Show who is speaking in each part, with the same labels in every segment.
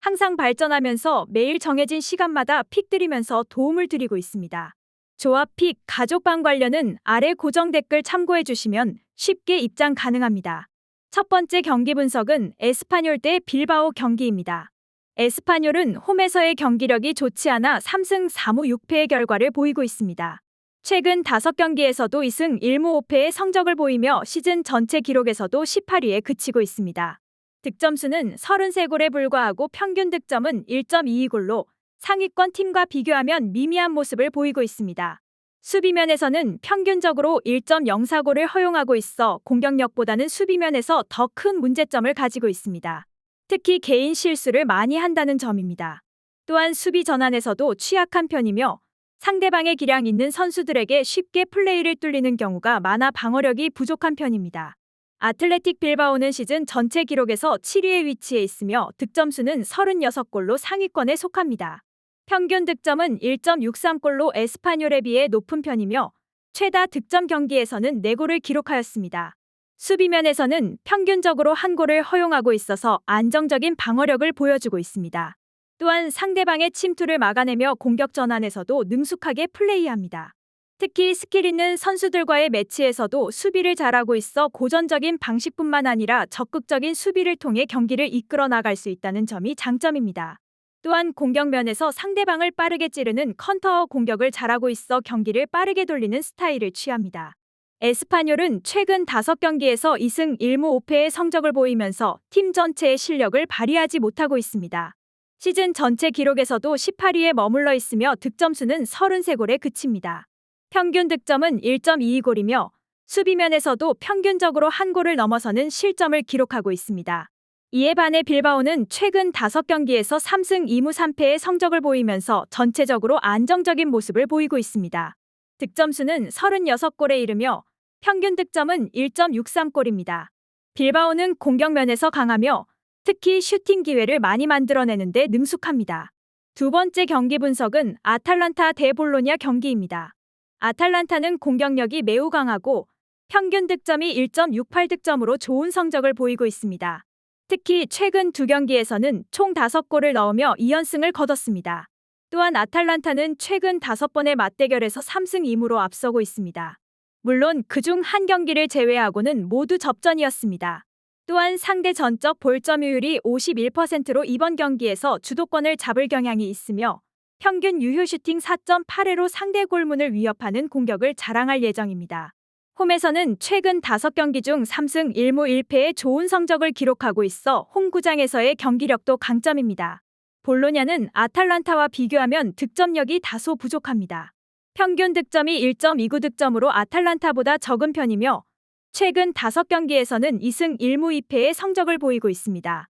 Speaker 1: 항상 발전하면서 매일 정해진 시간마다 픽 드리면서 도움을 드리고 있습니다. 조합 픽 가족방 관련은 아래 고정 댓글 참고해 주시면 쉽게 입장 가능합니다. 첫 번째 경기 분석은 에스파뇰 대 빌바오 경기입니다. 에스파뇰은 홈에서의 경기력이 좋지 않아 3승 4무 6패의 결과를 보이고 있습니다. 최근 5경기에서도 2승 1무 5패의 성적을 보이며 시즌 전체 기록에서도 18위에 그치고 있습니다. 득점수는 33골에 불과하고 평균 득점은 1.22골로 상위권 팀과 비교하면 미미한 모습을 보이고 있습니다. 수비면에서는 평균적으로 1.04골을 허용하고 있어 공격력보다는 수비면에서 더 큰 문제점을 가지고 있습니다. 특히 개인 실수를 많이 한다는 점입니다. 또한 수비 전환에서도 취약한 편이며 상대방의 기량 있는 선수들에게 쉽게 플레이를 뚫리는 경우가 많아 방어력이 부족한 편입니다. 아틀레틱 빌바오는 시즌 전체 기록에서 7위에 위치해 있으며 득점수는 36골로 상위권에 속합니다. 평균 득점은 1.63골로 에스파뇰에 비해 높은 편이며 최다 득점 경기에서는 4골을 기록하였습니다. 수비면에서는 평균적으로 한 골을 허용하고 있어서 안정적인 방어력을 보여주고 있습니다. 또한 상대방의 침투를 막아내며 공격 전환에서도 능숙하게 플레이합니다. 특히 스킬 있는 선수들과의 매치에서도 수비를 잘하고 있어 고전적인 방식뿐만 아니라 적극적인 수비를 통해 경기를 이끌어 나갈 수 있다는 점이 장점입니다. 또한 공격면에서 상대방을 빠르게 찌르는 컨터 공격을 잘하고 있어 경기를 빠르게 돌리는 스타일을 취합니다. 에스파뇰은 최근 5경기에서 2승 1무 5패의 성적을 보이면서 팀 전체의 실력을 발휘하지 못하고 있습니다. 시즌 전체 기록에서도 18위에 머물러 있으며 득점수는 33골에 그칩니다. 평균 득점은 1.22골이며 수비면에서도 평균적으로 한 골을 넘어서는 실점을 기록하고 있습니다. 이에 반해 빌바오는 최근 5경기에서 3승 2무 3패의 성적을 보이면서 전체적으로 안정적인 모습을 보이고 있습니다. 득점수는 36골에 이르며 평균 득점은 1.63골입니다. 빌바오는 공격면에서 강하며 특히 슈팅 기회를 많이 만들어내는데 능숙합니다. 두 번째 경기 분석은 아탈란타 대 볼로냐 경기입니다. 아탈란타는 공격력이 매우 강하고 평균 득점이 1.68득점으로 좋은 성적을 보이고 있습니다. 특히 최근 두 경기에서는 총 5골을 넣으며 2연승을 거뒀습니다. 또한 아탈란타는 최근 5번의 맞대결에서 3승 2무로 앞서고 있습니다. 물론 그중 한 경기를 제외하고는 모두 접전이었습니다. 또한 상대 전적 볼점유율이 51%로 이번 경기에서 주도권을 잡을 경향이 있으며 평균 유효 슈팅 4.8회로 상대 골문을 위협하는 공격을 자랑할 예정입니다. 홈에서는 최근 5경기 중 3승 1무 1패의 좋은 성적을 기록하고 있어 홈구장에서의 경기력도 강점입니다. 볼로냐는 아탈란타와 비교하면 득점력이 다소 부족합니다. 평균 득점이 1.29 득점으로 아탈란타보다 적은 편이며 최근 5경기에서는 2승 1무 2패의 성적을 보이고 있습니다.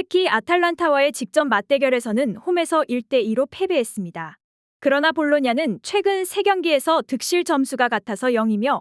Speaker 1: 특히 아탈란타와의 직전 맞대결에서는 홈에서 1대2로 패배했습니다. 그러나 볼로냐는 최근 3경기에서 득실 점수가 같아서 0이며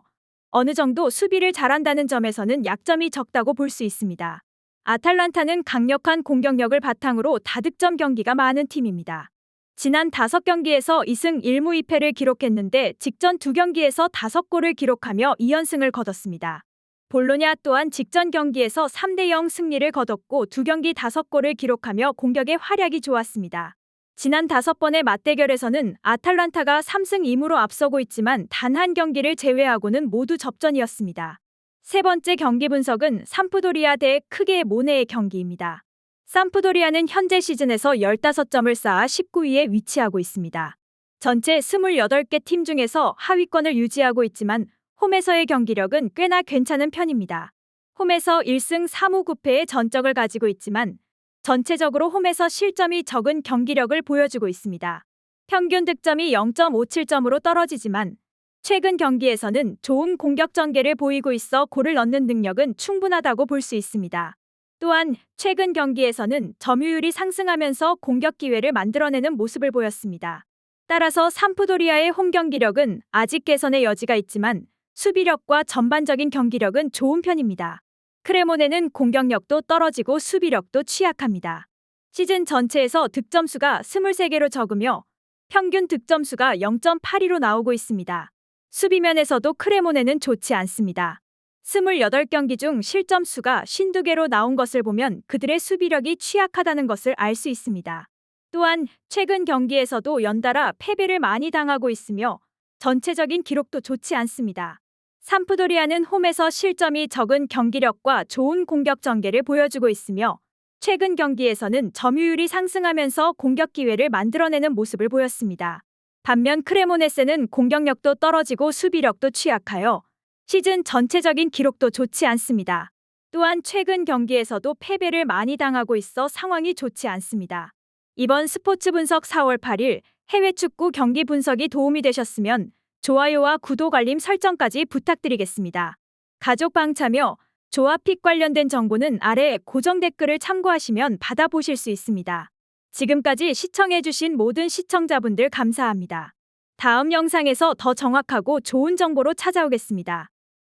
Speaker 1: 어느 정도 수비를 잘한다는 점에서는 약점이 적다고 볼 수 있습니다. 아탈란타는 강력한 공격력을 바탕으로 다득점 경기가 많은 팀입니다. 지난 5경기에서 2승 1무 2패를 기록했는데 직전 2경기에서 5골을 기록하며 2연승을 거뒀습니다. 볼로냐 또한 직전 경기에서 3대0 승리를 거뒀고 2경기 5골을 기록하며 공격의 활약이 좋았습니다. 지난 다섯 번의 맞대결에서는 아탈란타가 3승 2무로 앞서고 있지만 단 한 경기를 제외하고는 모두 접전이었습니다. 세 번째 경기 분석은 삼프도리아 대 크게 모네의 경기입니다. 삼프도리아는 현재 시즌에서 15점을 쌓아 19위에 위치하고 있습니다. 전체 28개 팀 중에서 하위권을 유지하고 있지만 홈에서의 경기력은 꽤나 괜찮은 편입니다. 홈에서 1승 3무 9패의 전적을 가지고 있지만 전체적으로 홈에서 실점이 적은 경기력을 보여주고 있습니다. 평균 득점이 0.57점으로 떨어지지만 최근 경기에서는 좋은 공격 전개를 보이고 있어 골을 넣는 능력은 충분하다고 볼 수 있습니다. 또한 최근 경기에서는 점유율이 상승하면서 공격 기회를 만들어내는 모습을 보였습니다. 따라서 삼프도리아의 홈 경기력은 아직 개선의 여지가 있지만 수비력과 전반적인 경기력은 좋은 편입니다. 크레모네는 공격력도 떨어지고 수비력도 취약합니다. 시즌 전체에서 득점수가 23개로 적으며 평균 득점수가 0.82로 나오고 있습니다. 수비면에서도 크레모네는 좋지 않습니다. 28경기 중 실점수가 52개로 나온 것을 보면 그들의 수비력이 취약하다는 것을 알 수 있습니다. 또한 최근 경기에서도 연달아 패배를 많이 당하고 있으며 전체적인 기록도 좋지 않습니다. 삼프도리아는 홈에서 실점이 적은 경기력과 좋은 공격 전개를 보여주고 있으며 최근 경기에서는 점유율이 상승하면서 공격 기회를 만들어내는 모습을 보였습니다. 반면 크레모네스는 공격력도 떨어지고 수비력도 취약하여 시즌 전체적인 기록도 좋지 않습니다. 또한 최근 경기에서도 패배를 많이 당하고 있어 상황이 좋지 않습니다. 이번 스포츠 분석 4월 8일 해외 축구 경기 분석이 도움이 되셨으면 좋아요와 구독 알림 설정까지 부탁드리겠습니다. 가족 방 참여, 조합픽 관련된 정보는 아래 고정 댓글을 참고하시면 받아보실 수 있습니다. 지금까지 시청해주신 모든 시청자분들 감사합니다. 다음 영상에서 더 정확하고 좋은 정보로 찾아오겠습니다.